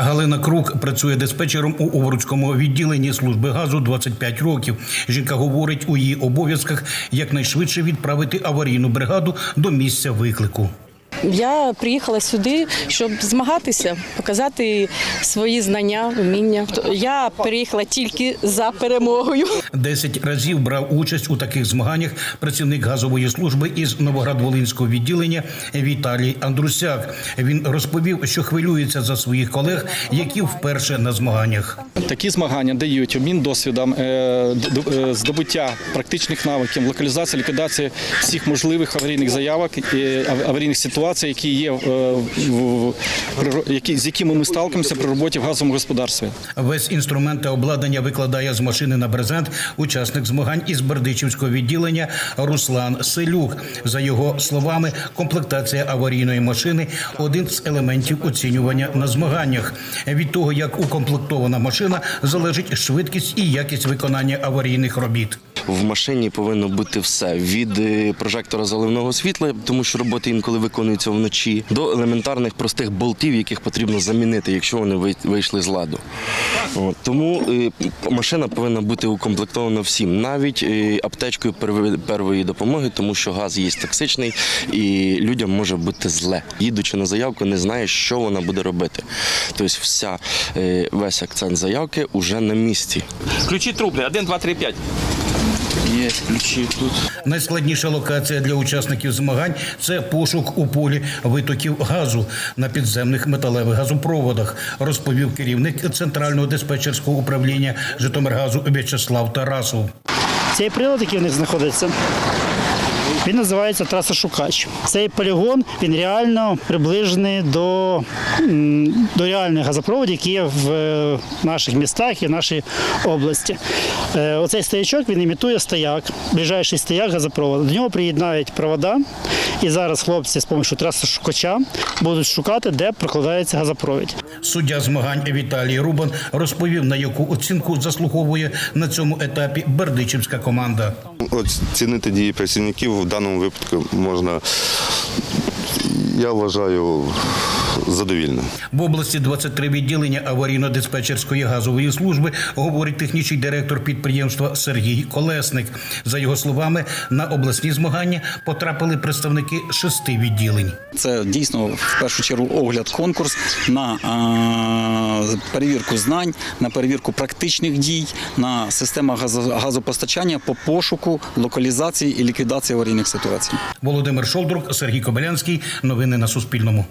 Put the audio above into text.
Галина Крук працює диспетчером у Овруцькому відділенні служби газу 25 років. Жінка говорить у її обов'язках якнайшвидше відправити аварійну бригаду до місця виклику. Я приїхала сюди, щоб змагатися, показати свої знання, вміння. Я приїхала тільки за перемогою. Десять разів брав участь у таких змаганнях працівник газової служби із Новоград-Волинського відділення Віталій Андрусяк. Він розповів, що хвилюється за своїх колег, які вперше на змаганнях. Такі змагання дають обмін досвідом, е, е, здобуття практичних навиків, локалізація, ліквідація всіх можливих аварійних заявок і аварійних ситуацій, які є е, які з якими ми сталкуємося при роботі в газовому господарстві. Весь інструмент та обладнання викладає з машини на брезент учасник змагань із Бердичівського відділення Руслан Селюк. За його словами, комплектація аварійної машини один з елементів оцінювання на змаганнях. Від того, як укомплектована машина, залежить швидкість і якість виконання аварійних робіт. В машині повинно бути все від е, прожектора заливного світла, тому що роботи інколи виконуються вночі, до елементарних простих болтів, яких потрібно замінити, якщо вони вий- вийшли з ладу. Тому е, машина повинна бути укомплектована всім, навіть е, аптечкою первої допомоги, тому що газ є токсичний і людям може бути зле. Їдучи на заявку, не знає, що вона буде робити. Тобто, вся весь акцент заявки вже на місці. Ключі трубли. 1, 2, 3, 5. Є ключі тут. Найскладніша локація для учасників змагань це пошук у полі витоків газу на підземних металевих газопроводах, розповів керівник центрального диспетчерського управління Житомиргазу В'ячеслав Тарасов. Цей прилад, який в них знаходиться, він називається трасошукач. Цей полігон він реально приближений до, до реальних газопроводів, які є в е, наших містах і в нашій області. Е, Оцей стоячок він імітує стояк, ближайший стояк газопроводу. До нього приєднають провода, і зараз хлопці з допомогою трасошукача будуть шукати, де прокладається газопровід. Суддя змагань Віталій Рубан розповів, на яку оцінку заслуговує на цьому етапі бердичівська команда. Оцінити дії працівників даному випадку можна, я вважаю, задовільно. В області 23 відділення аварійно-диспетчерської газової служби, говорить технічний директор підприємства Сергій Колесник. За його словами, на обласні змагання потрапили представники шести відділень. Це дійсно в першу чергу огляд конкурс на а, перевірку знань, на перевірку практичних дій, на систему газо- газопостачання по пошуку, локалізації і ліквідації аварійних ситуацій. Володимир Шолдрук, Сергій Кобилянський. Новини на Суспільному.